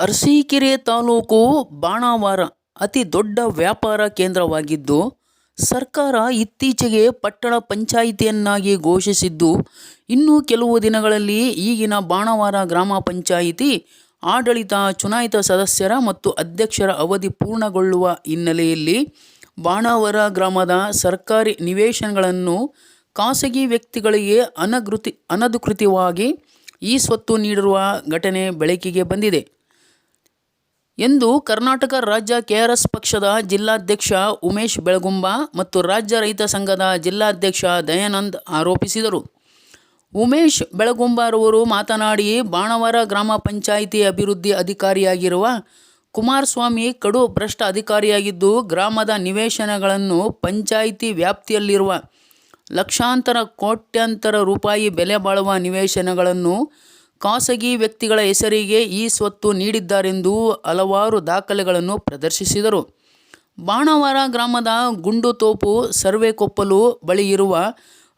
ಅರಸೀಕೆರೆ ತಾಲೂಕು ಬಾಣಾವಾರ, ಅತಿ ದೊಡ್ಡ ವ್ಯಾಪಾರ ಕೇಂದ್ರವಾಗಿದ್ದು, ಸರ್ಕಾರ ಇತ್ತೀಚೆಗೆ ಪಟ್ಟಣ ಪಂಚಾಯಿತಿಯನ್ನಾಗಿ ಘೋಷಿಸಿದ್ದು, ಇನ್ನು ಕೆಲವು ದಿನಗಳಲ್ಲಿ ಈಗಿನ ಬಾಣವಾರ ಗ್ರಾಮ ಪಂಚಾಯಿತಿ ಆಡಳಿತ, ಚುನಾಯಿತ ಸದಸ್ಯರ ಮತ್ತು ಅಧ್ಯಕ್ಷರ ಅವಧಿ ಪೂರ್ಣಗೊಳ್ಳುವ ಹಿನ್ನೆಲೆಯಲ್ಲಿ ಬಾಣಾವರ ಗ್ರಾಮದ ಸರ್ಕಾರಿ ನಿವೇಶನಗಳನ್ನು ಖಾಸಗಿ ವ್ಯಕ್ತಿಗಳಿಗೆ ಅನಗೃತಿ, ಅನಧಿಕೃತವಾಗಿ ಈ ಸ್ವತ್ತು ನೀಡಿರುವ ಘಟನೆ ಬೆಳಕಿಗೆ ಬಂದಿದೆ. ಎಂದು ಕರ್ನಾಟಕ ರಾಜ್ಯ ಕೆಆರ್ಎಸ್ ಪಕ್ಷದ ಜಿಲ್ಲಾಧ್ಯಕ್ಷ ಉಮೇಶ್ ಬೆಳಗುಂಬ ಮತ್ತು ರಾಜ್ಯ ರೈತ ಸಂಘದ ಜಿಲ್ಲಾಧ್ಯಕ್ಷ ದಯಾನಂದ್ ಆರೋಪಿಸಿದರು. ಉಮೇಶ್ ಬೆಳಗುಂಬರವರು ಮಾತನಾಡಿ, ಬಾಣವರ ಗ್ರಾಮ ಪಂಚಾಯಿತಿ ಅಭಿವೃದ್ಧಿ ಅಧಿಕಾರಿಯಾಗಿರುವ ಕುಮಾರಸ್ವಾಮಿ ಕಡು ಭ್ರಷ್ಟ ಅಧಿಕಾರಿಯಾಗಿದ್ದು, ಗ್ರಾಮದ ನಿವೇಶನಗಳನ್ನು ಪಂಚಾಯಿತಿ ವ್ಯಾಪ್ತಿಯಲ್ಲಿರುವ ಲಕ್ಷಾಂತರ ಕೋಟ್ಯಾಂತರ ರೂಪಾಯಿ ಬೆಲೆ ಬಾಳುವ ನಿವೇಶನಗಳನ್ನು ಖಾಸಗಿ ವ್ಯಕ್ತಿಗಳ ಹೆಸರಿಗೆ ಈ ಸ್ವತ್ತು ನೀಡಿದ್ದಾರೆಂದು ಹಲವಾರು ದಾಖಲೆಗಳನ್ನು ಪ್ರದರ್ಶಿಸಿದರು. ಬಾಣವಾರ ಗ್ರಾಮದ ಗುಂಡು ತೋಪು ಸರ್ವೆಕೊಪ್ಪಲು ಬಳಿ ಇರುವ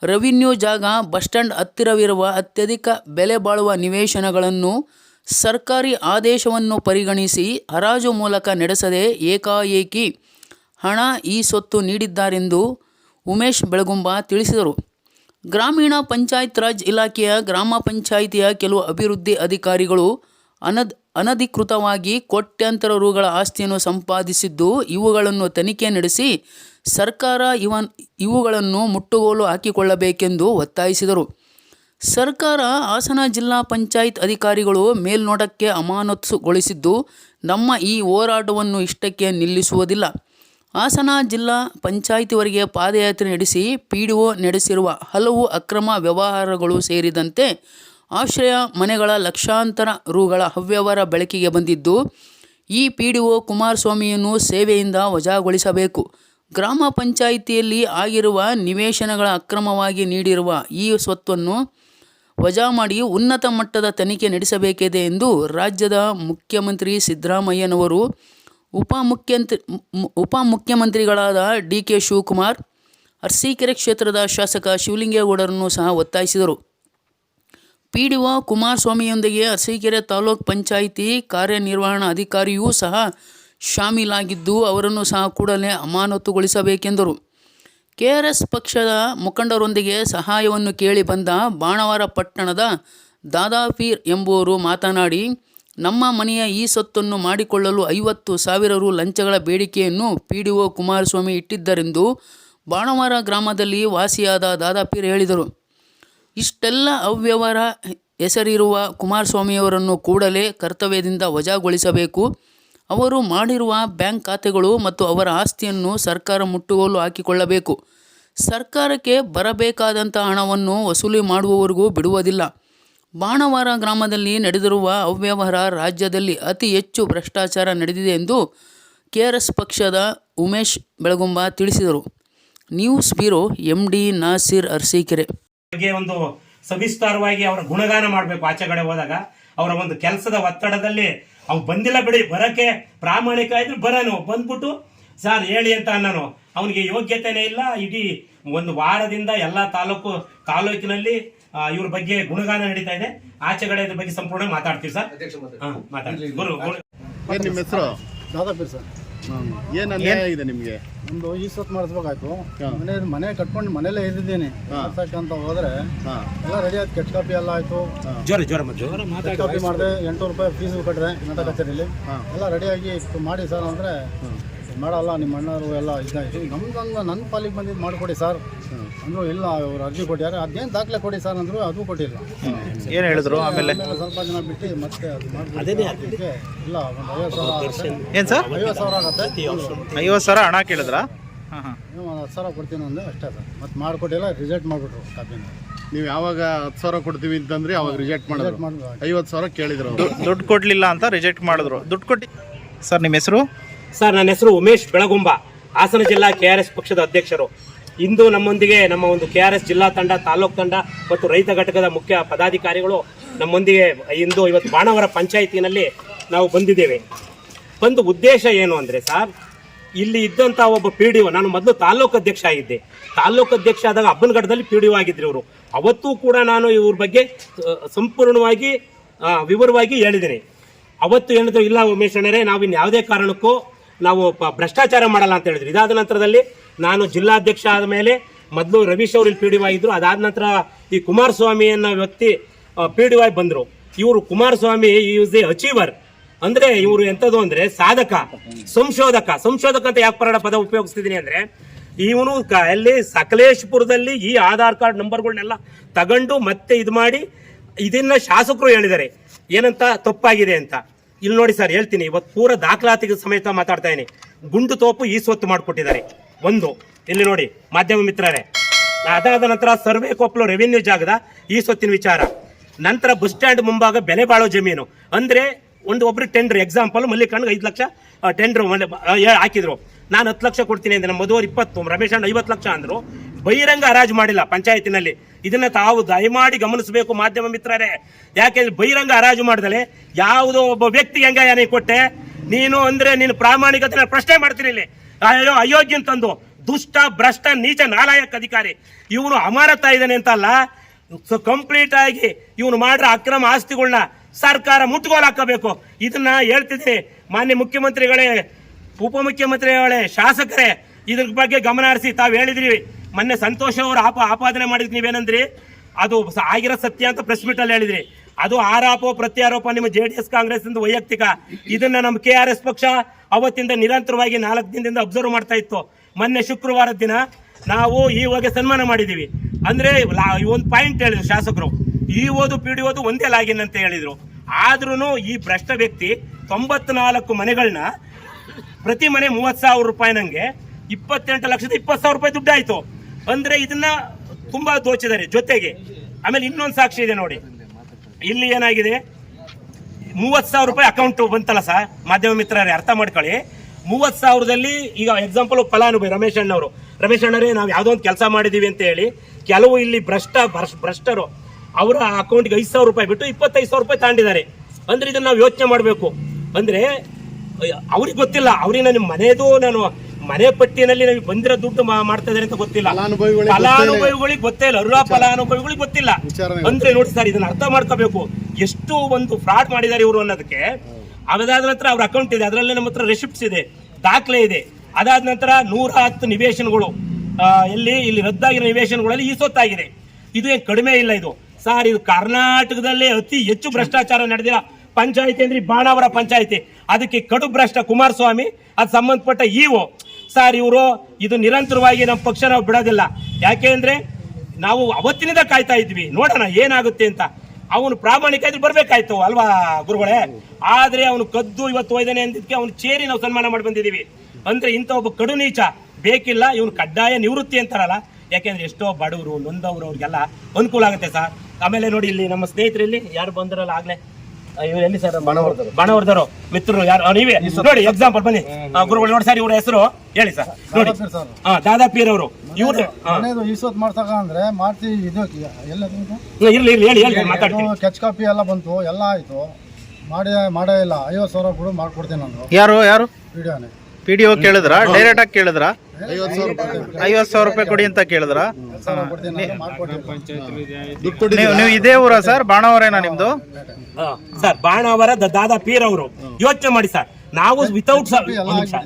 ರೆವಿನ್ಯೂ ಜಾಗ ಬಸ್ ಸ್ಟ್ಯಾಂಡ್ ಹತ್ತಿರವಿರುವ ಅತ್ಯಧಿಕ ಬೆಲೆ ಬಾಳುವ ನಿವೇಶನಗಳನ್ನು ಸರ್ಕಾರಿ ಆದೇಶವನ್ನು ಪರಿಗಣಿಸಿ ಹರಾಜು ಮೂಲಕ ನಡೆಸದೆ ಏಕಾಏಕಿ ಹಣ ಈ ಸ್ವತ್ತು ನೀಡಿದ್ದಾರೆಂದು ಉಮೇಶ್ ಬೆಳಗುಂಬ ತಿಳಿಸಿದರು. ಗ್ರಾಮೀಣ ಪಂಚಾಯತ್ ರಾಜ್ ಇಲಾಖೆಯ ಗ್ರಾಮ ಪಂಚಾಯಿತಿಯ ಕೆಲವು ಅಭಿವೃದ್ಧಿ ಅಧಿಕಾರಿಗಳು ಅನದ್ ಅನಧಿಕೃತವಾಗಿ ಕೋಟ್ಯಾಂತರ ರುಗಳ ಆಸ್ತಿಯನ್ನು ಸಂಪಾದಿಸಿದ್ದು, ಇವುಗಳನ್ನು ತನಿಖೆ ನಡೆಸಿ ಸರ್ಕಾರ ಇವ ಇವುಗಳನ್ನು ಮುಟ್ಟುಗೋಲು ಹಾಕಿಕೊಳ್ಳಬೇಕೆಂದು ಒತ್ತಾಯಿಸಿದರು. ಸರ್ಕಾರ ಹಾಸನ ಜಿಲ್ಲಾ ಪಂಚಾಯತ್ ಅಧಿಕಾರಿಗಳು ಮೇಲ್ನೋಟಕ್ಕೆ ಅಮಾನತುಗೊಳಿಸಿದ್ದು, ನಮ್ಮ ಈ ಹೋರಾಟವನ್ನು ಇಷ್ಟಕ್ಕೆ ನಿಲ್ಲಿಸುವುದಿಲ್ಲ. ಹಾಸನ ಜಿಲ್ಲಾ ಪಂಚಾಯಿತಿವರೆಗೆ ಪಾದಯಾತ್ರೆ ನಡೆಸಿ ಪಿ ಡಿ ಒ ನಡೆಸಿರುವ ಹಲವು ಅಕ್ರಮ ವ್ಯವಹಾರಗಳು ಸೇರಿದಂತೆ ಆಶ್ರಯ ಮನೆಗಳ ಲಕ್ಷಾಂತರ ರುಗಳ ಅವ್ಯವಹಾರ ಬೆಳಕಿಗೆ ಬಂದಿದ್ದು, ಈ ಪಿ ಡಿ ಒ ಕುಮಾರಸ್ವಾಮಿಯನ್ನು ಸೇವೆಯಿಂದ ವಜಾಗೊಳಿಸಬೇಕು. ಗ್ರಾಮ ಪಂಚಾಯಿತಿಯಲ್ಲಿ ಆಗಿರುವ ನಿವೇಶನಗಳ ಅಕ್ರಮವಾಗಿ ನೀಡಿರುವ ಈ ಸ್ವತ್ತನ್ನು ವಜಾ ಮಾಡಿ ಉನ್ನತ ಮಟ್ಟದ ತನಿಖೆ ನಡೆಸಬೇಕಿದೆ ಎಂದು ರಾಜ್ಯದ ಮುಖ್ಯಮಂತ್ರಿ ಸಿದ್ದರಾಮಯ್ಯನವರು ಉಪಮುಖ್ಯಂತ್ರಿ ಉಪಮುಖ್ಯಮಂತ್ರಿಗಳಾದ ಡಿ ಕೆ ಶಿವಕುಮಾರ್, ಅರಸೀಕೆರೆ ಕ್ಷೇತ್ರದ ಶಾಸಕ ಶಿವಲಿಂಗೇಗೌಡರನ್ನು ಸಹ ಒತ್ತಾಯಿಸಿದರು. ಪಿ ಡಿ ಒ ಕುಮಾರಸ್ವಾಮಿಯೊಂದಿಗೆ ಅರಸೀಕೆರೆ ತಾಲೂಕ್ ಪಂಚಾಯಿತಿ ಕಾರ್ಯನಿರ್ವಹಣಾಧಿಕಾರಿಯೂ ಸಹ ಶಾಮೀಲಾಗಿದ್ದು, ಅವರನ್ನು ಸಹ ಕೂಡಲೇ ಅಮಾನತುಗೊಳಿಸಬೇಕೆಂದರು. ಕೆ ಆರ್ ಎಸ್ ಪಕ್ಷದ ಮುಖಂಡರೊಂದಿಗೆ ಸಹಾಯವನ್ನು ಕೇಳಿ ಬಂದ ಬಾಣವಾರ ಪಟ್ಟಣದ ದಾದಾಪೀರ್ ಎಂಬುವರು ಮಾತನಾಡಿ ನಮ್ಮ ಮನೆಯ ಈ ಸೊತ್ತನ್ನು ಮಾಡಿಕೊಳ್ಳಲು ಐವತ್ತು ಸಾವಿರ ರು ಲಂಚಗಳ ಬೇಡಿಕೆಯನ್ನು ಪಿ ಡಿ ಒ ಕುಮಾರಸ್ವಾಮಿ ಇಟ್ಟಿದ್ದರೆಂದು ಬಾಣವಾರ ಗ್ರಾಮದಲ್ಲಿ ವಾಸಿಯಾದ ದಾದಾಪೀರ್ ಹೇಳಿದರು. ಇಷ್ಟೆಲ್ಲ ಅವ್ಯವಹಾರ ಹೆಸರಿರುವ ಕುಮಾರಸ್ವಾಮಿಯವರನ್ನು ಕೂಡಲೇ ಕರ್ತವ್ಯದಿಂದ ವಜಾಗೊಳಿಸಬೇಕು. ಅವರು ಮಾಡಿರುವ ಬ್ಯಾಂಕ್ ಖಾತೆಗಳು ಮತ್ತು ಅವರ ಆಸ್ತಿಯನ್ನು ಸರ್ಕಾರ ಮುಟ್ಟುಗೋಲು ಹಾಕಿಕೊಳ್ಳಬೇಕು. ಸರ್ಕಾರಕ್ಕೆ ಬರಬೇಕಾದಂಥ ಹಣವನ್ನು ವಸೂಲಿ ಮಾಡುವವರೆಗೂ ಬಿಡುವುದಿಲ್ಲ. ಬಾಣವಾರ ಗ್ರಾಮದಲ್ಲಿ ನಡೆದಿರುವ ಅವ್ಯವಹಾರ ರಾಜ್ಯದಲ್ಲಿ ಅತಿ ಹೆಚ್ಚು ಭ್ರಷ್ಟಾಚಾರ ನಡೆದಿದೆ ಎಂದು ಕೆ ಆರ್ ಎಸ್ ಪಕ್ಷದ ಉಮೇಶ್ ಬೆಳಗುಂಬ ತಿಳಿಸಿದರು. News bureau M D Naseer Arsikere. ಬಗ್ಗೆ ಒಂದು ಸವಿಸ್ತಾರವಾಗಿ ಅವರ ಗುಣಗಾನ ಮಾಡಬೇಕು ಆಚೆ ಕಡೆ ಹೋದಾಗ. ಅವರ ಒಂದು ಕೆಲಸದ ಒತ್ತಡದಲ್ಲಿ ಅವ್ ಬಂದಿಲ್ಲ ಬಿಡಿ, ಬರಕ್ಕೆ ಪ್ರಾಮಾಣಿಕ ಇದ್ರೆ ಬರೋನು. ಬಂದ್ಬಿಟ್ಟು, ಸರ್ ಹೇಳಿ ಅಂತ ನಾನು ಅವನಿಗೆ ಯೋಗ್ಯತೆನೇ ಇಲ್ಲ. ಇಡೀ ಒಂದು ವಾರದಿಂದ ಎಲ್ಲ ತಾಲೂಕು ತಾಲೂಕಿನಲ್ಲಿ ಇವ್ರ ಬಗ್ಗೆ ಗುಣಗಾನ ನಡೀತಾ ಇದೆ. ಆಚೆ ಕಡೆ ಇದ್ರ ಬಗ್ಗೆ ಸಂಪೂರ್ಣ ಮಾತಾಡ್ತೀವಿ ಸರ್. ಮಾತಾಡ್ತೀವಿ ಗುರು ಗುರು. ನಿಮ್ಮ ಹೆಸರು? ದಾದಾಪೀರ್ ಸರ್. ಏನು ಅನ್ಯಾಯ ಇದೆ ನಿಮ್ಗೆ? ನಮ್ದು ಈ ಸೊತ್ತು ಮಾಡಿಸ್ಬೇಕಾಯ್ತು. ಮನೆ ಮನೆ ಕಟ್ಕೊಂಡು ಮನೇಲೆ ಇದ್ದಿದ್ದೀನಿ. ಅಂತ ಹೋದ್ರೆ ಎಲ್ಲ ರೆಡಿ ಆಯ್ತು. ಕೆಟ್ಟ ಕಾಪಿ ಎಲ್ಲ ಆಯ್ತು. ಜೋರ ಜೋರ ಕಾಪಿ ಮಾಡಿದೆ ಎಂಟುನೂರು ರೂಪಾಯಿ ಫೀಸ್ ಕಟ್ಟಿದೆ ನಾಟಕ ಕಚೇರಿಲಿ. ಹಾ. ಎಲ್ಲ ರೆಡಿಯಾಗಿ ಮಾಡಿ ಸರ್ ಅಂದರೆ ಮಾಡಲ್ಲ ನಿಮ್ಮ ಅಣ್ಣವರು ಎಲ್ಲ ಇದಾಯಿತು. ನಮ್ಗಂಗ ನನ್ನ ಪಾಲಿಗೆ ಬಂದಿದ್ದು ಮಾಡಿಕೊಡಿ ಸರ್. ಅಂದರು ಇಲ್ಲ ಅವ್ರು ಅರ್ಜಿ ಕೊಟ್ಟಿದ್ದಾರೆ. ಅದೇನು ದಾಖಲೆ ಕೊಡಿ ಸರ್ ಅಂದ್ರು ಅದು ಕೊಟ್ಟಿಲ್ಲ. ಏನು ಹೇಳಿದ್ರು ಆಮೇಲೆ? ಸ್ವಲ್ಪ ಜನ ಬಿಟ್ಟು ಮತ್ತೆ ಅದು ಇಲ್ಲ ಒಂದು ಐವತ್ತು ಸಾವಿರ ಆಗುತ್ತೆ. ಏನು ಸರ್? ಐವತ್ತು ಸಾವಿರ ಆಗುತ್ತೆ. ಐವತ್ತು ಸಾವಿರ ಹಣ ಕೇಳಿದ್ರಾ? ಹಾಂ ಹಾಂ. ನೀವು ಒಂದು ಹತ್ತು ಸಾವಿರ ಕೊಡ್ತೀನಿ ಅಂದ್ರೆ ಅಷ್ಟೇ ಸರ್. ಮತ್ತೆ ಮಾಡಿಕೊಟ್ಟಿಲ್ಲ ರಿಜೆಕ್ಟ್ ಮಾಡ್ಬಿಟ್ರು ಕಾಪಿನ. ನೀವು ಯಾವಾಗ ಹತ್ತು ಸಾವಿರ ಕೊಡ್ತೀವಿ ಅಂತಂದ್ರೆ ಅವಾಗ ರಿಜೆಕ್ಟ್ ಮಾಡಿದ್ರು. ಐವತ್ತು ಸಾವಿರ ಕೇಳಿದ್ರು ಅವ್ರು. ದುಡ್ಡು ಕೊಡಲಿಲ್ಲ ಅಂತ ರಿಜೆಕ್ಟ್ ಮಾಡಿದ್ರು. ದುಡ್ಡು ಕೊಟ್ಟು ಸರ್ ನಿಮ್ಮ ಹೆಸರು? ಸರ್, ನನ್ನ ಹೆಸರು ಉಮೇಶ್ ಬೆಳಗುಂಬ. ಹಾಸನ ಜಿಲ್ಲಾ ಕೆ ಪಕ್ಷದ ಅಧ್ಯಕ್ಷರು. ಇಂದು ನಮ್ಮೊಂದಿಗೆ ನಮ್ಮ ಒಂದು ಕೆ ಆರ್ ಎಸ್ ಜಿಲ್ಲಾ ತಂಡ, ತಾಲೂಕು ತಂಡ ಮತ್ತು ರೈತ ಘಟಕದ ಮುಖ್ಯ ಪದಾಧಿಕಾರಿಗಳು ನಮ್ಮೊಂದಿಗೆ ಇಂದು ಇವತ್ತು ಬಾಣವರ ಪಂಚಾಯಿತಿನಲ್ಲಿ ನಾವು ಬಂದಿದ್ದೇವೆ. ಒಂದು ಉದ್ದೇಶ ಏನು ಅಂದರೆ ಸರ್, ಇಲ್ಲಿ ಇದ್ದಂಥ ಒಬ್ಬ ಪಿ ಡಿ ಒ, ನಾನು ಮೊದಲು ತಾಲೂಕು ಅಧ್ಯಕ್ಷ ಆಗಿದ್ದೆ. ತಾಲೂಕು ಅಧ್ಯಕ್ಷ ಆದಾಗ ಅಬ್ಬನಗಡದಲ್ಲಿ ಪಿ ಡಿ ಒ ಆಗಿದ್ರು ಇವರು. ಅವತ್ತೂ ಕೂಡ ನಾನು ಇವ್ರ ಬಗ್ಗೆ ಸಂಪೂರ್ಣವಾಗಿ ವಿವರವಾಗಿ ಹೇಳಿದ್ದೀನಿ. ಅವತ್ತು ಹೇಳಿದ್ರು, ಇಲ್ಲ ಉಮೇಶ್ ಅಣ್ಣರೇ ನಾವು ಇನ್ನು ಯಾವುದೇ ಕಾರಣಕ್ಕೂ ನಾವು ಭ್ರಷ್ಟಾಚಾರ ಮಾಡಲ್ಲ ಅಂತ ಹೇಳಿದ್ರು. ಇದಾದ ನಂತರದಲ್ಲಿ ನಾನು ಜಿಲ್ಲಾಧ್ಯಕ್ಷ ಆದ ಮೇಲೆ ಮೊದಲು ರವೀಶ್ ಅವರು ಇಲ್ಲಿ ಪಿ ಡಿ ಇದ್ರು. ಅದಾದ ನಂತರ ಈ ಕುಮಾರಸ್ವಾಮಿ ಅನ್ನೋ ವ್ಯಕ್ತಿ ಪಿ ಡಿ ಬಂದ್ರು. ಇವರು ಕುಮಾರಸ್ವಾಮಿ ಈಸ್ ಎ ಅಚೀವರ್ ಅಂದ್ರೆ ಇವರು ಎಂಥದ್ದು ಅಂದ್ರೆ ಸಾಧಕ, ಸಂಶೋಧಕ. ಸಂಶೋಧಕ ಅಂತ ಯಾಕೆ ಪರಡ ಪದ ಉಪಯೋಗಿಸ್ತಿದ್ದೀನಿ ಅಂದ್ರೆ, ಇವನು ಅಲ್ಲಿ ಸಕಲೇಶ್ಪುರದಲ್ಲಿ ಈ ಆಧಾರ್ ಕಾರ್ಡ್ ನಂಬರ್ಗಳನ್ನೆಲ್ಲ ತಗೊಂಡು ಮತ್ತೆ ಇದು ಮಾಡಿ ಇದನ್ನ ಶಾಸಕರು ಹೇಳಿದ್ದಾರೆ. ಏನಂತ? ತಪ್ಪಾಗಿದೆ ಅಂತ. ಇಲ್ಲಿ ನೋಡಿ ಸರ್, ಹೇಳ್ತೀನಿ. ಇವತ್ತು ಪೂರ ದಾಖಲಾತಿಗೆ ಸಮೇತ ಮಾತಾಡ್ತಾ ಇದ್ದೀನಿ ಗುಂಡು ತೋಪು ಈ ಸ್ವತ್ತು ಮಾಡಿಕೊಟ್ಟಿದ್ದಾರೆ. ಒಂದು, ಇಲ್ಲಿ ನೋಡಿ, ಮಾಧ್ಯಮ ಮಿತ್ರರೇ. ಅದಾದ ನಂತರ ಸರ್ವೆ ಕೊಪ್ಪಲು ರೆವಿನ್ಯೂ ಜಾಗದ ಈ ಸ್ವತ್ತಿನ ವಿಚಾರ. ನಂತರ ಬಸ್ ಸ್ಟ್ಯಾಂಡ್ ಮುಂಭಾಗ ಬೆಲೆ ಬಾಳೋ ಜಮೀನು. ಅಂದ್ರೆ ಒಂದು ಒಬ್ರು ಟೆಂಡರ್ ಎಕ್ಸಾಂಪಲ್ ಮಲ್ಲಿಕಣ್ಣಿಗೆ ಐದು ಲಕ್ಷ ಟೆಂಡರ್ ಹಾಕಿದ್ರು. ನಾನು ಹತ್ತು ಲಕ್ಷ ಕೊಡ್ತೀನಿ ಅಂದ್ರೆ ನಮ್ಮ ಮದುವರು ಇಪ್ಪತ್ತು, ರಮೇಶ್ ಅಣ್ಣ ಐವತ್ತು ಲಕ್ಷ ಅಂದ್ರು. ಬಹಿರಂಗ ಹರಾಜು ಮಾಡಿಲ್ಲ ಪಂಚಾಯತಿನಲ್ಲಿ. ಇದನ್ನ ತಾವು ದಯಮಾಡಿ ಗಮನಿಸಬೇಕು ಮಾಧ್ಯಮ ಮಿತ್ರರೇ. ಯಾಕೆಂದ್ರೆ ಬಹಿರಂಗ ಹರಾಜು ಮಾಡಿದಲೆ. ಯಾವುದೋ ಒಬ್ಬ ವ್ಯಕ್ತಿಗೆ ಹೆಂಗ ಕೊಟ್ಟೆ? ನೀನು ಅಂದ್ರೆ ನೀನು ಪ್ರಾಮಾಣಿಕತೆ ಪ್ರಶ್ನೆ ಮಾಡ್ತೀನಿ ಇಲ್ಲಿ. ಅಯ್ಯೋ ಅಯೋಗ್ಯನ್ ತಂದು, ದುಷ್ಟ, ಭ್ರಷ್ಟ, ನೀಚ, ನಾಲಾಯಕ ಅಧಿಕಾರಿ. ಇವನು ಅಮಾನತ ಇದ್ದಾನೆ ಅಂತಲ್ಲ ಅಲ್ಲ. ಕಂಪ್ಲೀಟ್ ಆಗಿ ಇವನು ಮಾಡಿರೋ ಅಕ್ರಮ ಆಸ್ತಿಗಳನ್ನ ಸರ್ಕಾರ ಮುಟ್ಟುಗೋಲು ಹಾಕಬೇಕು ಇದನ್ನ ಹೇಳ್ತಿದ್ದೀನಿ ಮಾನ್ಯ ಮುಖ್ಯಮಂತ್ರಿಗಳೇ, ಉಪಮುಖ್ಯಮಂತ್ರಿಗಳೇ, ಶಾಸಕರೇ. ಇದ್ರ ಬಗ್ಗೆ ಗಮನ ಹರಿಸಿ ತಾವು ಹೇಳಿದ್ರಿ. ಮೊನ್ನೆ ಸಂತೋಷ್ ಅವರು ಆಪ ಆಪಾದನೆ ಮಾಡಿದ್ ನೀವೇನಂದ್ರಿ? ಅದು ಆಗಿರೋ ಸತ್ಯ ಅಂತ ಪ್ರೆಸ್ ಮೀಟ್ ಅಲ್ಲಿ ಹೇಳಿದ್ರಿ. ಅದು ಆರೋಪ ಪ್ರತ್ಯಾರೋಪ ನಿಮ್ಮ ಜೆ ಡಿ ಎಸ್ ಕಾಂಗ್ರೆಸ್ ವೈಯಕ್ತಿಕ. ಇದನ್ನ ನಮ್ಮ ಕೆ ಆರ್ ಎಸ್ ಪಕ್ಷ ಅವತ್ತಿಂದ ನಿರಂತರವಾಗಿ ನಾಲ್ಕು ದಿನದಿಂದ ಅಬ್ಸರ್ವ್ ಮಾಡ್ತಾ ಇತ್ತು. ಮೊನ್ನೆ ಶುಕ್ರವಾರದ ದಿನ ನಾವು ಈ ಹೋಗಿ ಸನ್ಮಾನ ಮಾಡಿದ್ದೀವಿ. ಅಂದ್ರೆ ಒಂದು ಪಾಯಿಂಟ್ ಹೇಳಿದ್ರು ಶಾಸಕರು. ಈ ಓದು ಪಿ ಓದು ಒಂದೇ ಲಾಗಿನ್ ಅಂತ ಹೇಳಿದ್ರು. ಆದ್ರೂ ಈ ಭ್ರಷ್ಟ ವ್ಯಕ್ತಿ ತೊಂಬತ್ನಾಲ್ಕು ಮನೆಗಳನ್ನ ಪ್ರತಿ ಮನೆ ಮೂವತ್ ಸಾವಿರ ರೂಪಾಯಿ ನಂಗೆ, ಇಪ್ಪತ್ತೆಂಟು ಲಕ್ಷದ ಇಪ್ಪತ್ತು ಸಾವಿರ ರೂಪಾಯಿ ದುಡ್ಡು ಆಯ್ತು ಅಂದ್ರೆ ಇದನ್ನ ತುಂಬಾ ದೋಚಿದ್ದಾರೆ ಜೊತೆಗೆ. ಆಮೇಲೆ ಇನ್ನೊಂದು ಸಾಕ್ಷಿ ಇದೆ ನೋಡಿ. ಇಲ್ಲಿ ಏನಾಗಿದೆ? ಮೂವತ್ ಸಾವಿರ ರೂಪಾಯಿ ಅಕೌಂಟ್ ಬಂತಲ್ಲ ಸರ್ ಮಾಧ್ಯಮ ಮಿತ್ರರೇ, ಅರ್ಥ ಮಾಡ್ಕೊಳ್ಳಿ. ಮೂವತ್ ಸಾವಿರದಲ್ಲಿ ಈಗ ಎಕ್ಸಾಂಪಲ್ ಫಲಾನುಭವಿ ರಮೇಶ್ ಅಣ್ಣವರು. ರಮೇಶ್ ಅಣ್ಣರೇ, ನಾವು ಯಾವುದೋ ಒಂದು ಕೆಲಸ ಮಾಡಿದೀವಿ ಅಂತ ಹೇಳಿ, ಕೆಲವು ಇಲ್ಲಿ ಭ್ರಷ್ಟ ಭ್ರಷ್- ಭ್ರಷ್ಟರು ಅವರ ಅಕೌಂಟ್ಗೆ ಐದು ಸಾವಿರ ರೂಪಾಯಿ ಬಿಟ್ಟು ಇಪ್ಪತ್ತೈದು ಸಾವಿರ ರೂಪಾಯಿ ತಾಂಡಿದ್ದಾರೆ. ಅಂದ್ರೆ ಇದನ್ನ ನಾವು ಯೋಚನೆ ಮಾಡಬೇಕು. ಅಂದ್ರೆ, ಅವ್ರಿಗೆ ಗೊತ್ತಿಲ್ಲ, ಅವ್ರಿಗೆ ನಿಮ್ಮ ಮನೆಯದು ನಾನು ಮನೆ ಪಟ್ಟಿನಲ್ಲಿ ನಮಗೆ ಬಂದಿರೋ ದುಡ್ಡು ಮಾಡ್ತಾ ಇದಾರೆ ಅಂತ ಗೊತ್ತಿಲ್ಲ. ಫಲಾನುಭವಿಗಳಿಗೆ ಗೊತ್ತೇ ಇಲ್ಲ. ಅರುಳ ಅರ್ಹ ಫಲಾನುಭವಿಗಳಿಗೆ ಗೊತ್ತಿಲ್ಲ. ಅಂದ್ರೆ ನೋಡಿ ಸರ್ ಇದನ್ನ ಅರ್ಥ ಮಾಡ್ಕೋಬೇಕು. ಎಷ್ಟು ಒಂದು ಫ್ರಾಡ್ ಮಾಡಿದ್ದಾರೆ ಇವರು ಅನ್ನೋದಕ್ಕೆ. ಅದಾದ ನಂತರ ಅವ್ರ ಅಕೌಂಟ್ ಇದೆ. ಅದರಲ್ಲಿ ನಮ್ಮ ಹತ್ರ ರೆಸಿಪ್ಟ್ಸ್ ಇದೆ. ದಾಖಲೆ ಇದೆ. ಅದಾದ ನಂತರ ನೂರ ಹತ್ತು ನಿವೇಶನಗಳು ಎಲ್ಲಿ ಇಲ್ಲಿ ರದ್ದಾಗಿರೋ ನಿವೇಶನಗಳಲ್ಲಿ ಈ ಸೊತ್ತಾಗಿದೆ. ಇದು ಏನ್ ಕಡಿಮೆ ಇಲ್ಲ ಇದು. ಸರ್ ಇದು ಕರ್ನಾಟಕದಲ್ಲೇ ಅತಿ ಹೆಚ್ಚು ಭ್ರಷ್ಟಾಚಾರ ನಡೆದಿರೋ ಪಂಚಾಯಿತಿ ಅಂದ್ರೆ ಬಾಣಾವರ ಪಂಚಾಯಿತಿ. ಅದಕ್ಕೆ ಕಡು ಭ್ರಷ್ಟ ಕುಮಾರಸ್ವಾಮಿ ಅದು ಸಂಬಂಧಪಟ್ಟ ಇಒ ಸರ್, ಇವರು ಇದು ನಿರಂತರವಾಗಿ ನಮ್ಮ ಪಕ್ಷ ನಾವು ಬಿಡೋದಿಲ್ಲ. ಯಾಕೆ ಅಂದ್ರೆ ನಾವು ಅವತ್ತಿನಿಂದ ಕಾಯ್ತಾ ಇದ್ವಿ. ನೋಡೋಣ ಏನಾಗುತ್ತೆ ಅಂತ. ಅವನು ಪ್ರಾಮಾಣಿಕ ಇದ್ರೆ ಬರ್ಬೇಕಾಯ್ತು ಅಲ್ವಾ ಗುರುಗಳೇ? ಆದ್ರೆ ಅವನು ಕದ್ದು ಇವತ್ತು ಒಯ್ದಾನೆ ಅಂದಿದ್ದಕ್ಕೆ ಅವನು ಚೇರಿ ನಾವು ಸನ್ಮಾನ ಮಾಡಿ ಬಂದಿದೀವಿ ಅಂದ್ರೆ ಇಂಥ ಒಬ್ಬ ಕಡು ನೀಚ ಬೇಕಿಲ್ಲ, ಇವನು ಕಡ್ಡಾಯ ನಿವೃತ್ತಿ ಅಂತಾರಲ್ಲ. ಯಾಕೆಂದ್ರೆ ಎಷ್ಟೋ ಬಡವರು, ನೊಂದವರು, ಅವ್ರಿಗೆಲ್ಲ ಅನುಕೂಲ ಆಗುತ್ತೆ ಸರ್. ಆಮೇಲೆ ನೋಡಿ ಇಲ್ಲಿ ನಮ್ಮ ಸ್ನೇಹಿತರಲ್ಲಿ ಯಾರು ಬಂದಿರಲ್ಲ ಆಗ್ಲೇ? ಇವ್ರು ಎಲ್ಲಿ ಸರ್? ಬಾಣವರ್ಧರು. ಮಿತ್ರರು ಯಾರು? ನೀವೇ? ನೋಡಿ ಎಕ್ಸಾಂಪಲ್ ಬನ್ನಿ. ಗುರುಗಳು ನೋಡಿ ಸರ್ ಇವ್ರ ಹೆಸರು. ಹೇಳಿ ಸರ್. ನೋಡಿ. ಹಾ ಸರ್ ಹಾ ದಾದಾಪೀರ್ ಅವರು. ಇವ್ರು ಈಸೋತ್ ಮಾಡ್ಸಕ ಅಂದ್ರೆ ಮಾಡ್ತೀವಿ ಇದು ಎಲ್ಲ ಇರ್ಲಿ ಇರ್ಲಿ ಹೇಳಿ ಹೇಳಿ ಮಾತಾಡ್ತೀನಿ. ಕೆಚ್ ಕಾಪಿ ಎಲ್ಲ ಬಂತು ಎಲ್ಲ ಆಯ್ತು. ಮಾಡಿ ಮಾಡೇ ಇಲ್ಲ. ಐವತ್ತು ಸಾವಿರ ಕೊಡು ಮಾಡ್ಕೊಡ್ತೀನಿ ನಾನು. ಯಾರು ಯಾರು? ವಿಡಿಯೋನೇ ಪಿ ಡಿ ಒ ಕೇಳಿದ್ರ? ಡೈರೆಕ್ಟ್ ಆಗಿ ಕೇಳಿದ್ರ? ಐವತ್ತು ಸಾವಿರ ರೂಪಾಯಿ ಐವತ್ತು ಸಾವಿರ ರೂಪಾಯಿ ಕೊಡಿ ಅಂತ ಕೇಳಿದ್ರ? ನೀವು ನೀವು ಇದೇ ಊರ ಸರ್? ಬಾಣವರೇನಾ ನಿಮ್ದು? ಹಾ. ಸರ್ ಬಾಣವರ ದ- ದಾದಾ ಪೀರ್ ಅವರು. ಯೋಚನೆ ಮಾಡಿ ಸರ್. ನಾವು ವಿತೌಟ್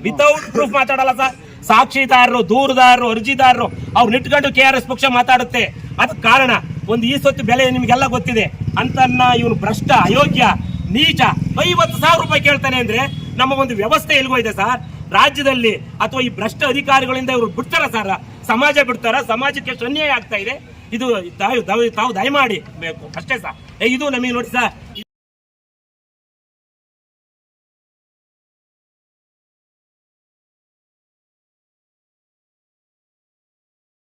ವಿತೌಟ್ ಪ್ರೂಫ್ ಮಾತಾಡಲ್ಲ ಸರ್. ಸಾಕ್ಷಿದಾರರು ದೂರದಾರರು ಅರ್ಜಿದಾರರು ಅವ್ರು ನಿಟ್ಕೊಂಡು ಕೆ ಆರ್ ಎಸ್ ಪಕ್ಷ ಮಾತಾಡುತ್ತೆ. ಅದಕ್ಕೆ ಕಾರಣ ಒಂದು ಈ ಸೊತ್ತು ಬೆಲೆ ನಿಮಗೆಲ್ಲ ಗೊತ್ತಿದೆ. ಅಂತನ್ನ ಇವನು ಭ್ರಷ್ಟ ಅಯೋಗ್ಯ ನೀಚ ಐವತ್ತು ಸಾವಿರ ರೂಪಾಯಿ ಕೇಳ್ತಾನೆ ಅಂದ್ರೆ ನಮ್ಮ ಒಂದು ವ್ಯವಸ್ಥೆ ಇದೆ ಸರ್. ರಾಜ್ಯದಲ್ಲಿ ಅಥವಾ ಈ ಭ್ರಷ್ಟ ಅಧಿಕಾರಿಗಳಿಂದ ಇವರು ಬಿಡ್ತಾರ ಸರ್. ಸಮಾಜ ಬಿಡ್ತಾರ? ಸಮಾಜಕ್ಕೆ ಅನ್ಯಾಯ ಆಗ್ತಾ ಇದೆ. ಇದು ತಾವು ದಯಮಾಡಿ ಬೇಕು. ಅಷ್ಟೇ ಸರ್ ಇದು ನಮಗೆ ನೋಡಿ ಸರ್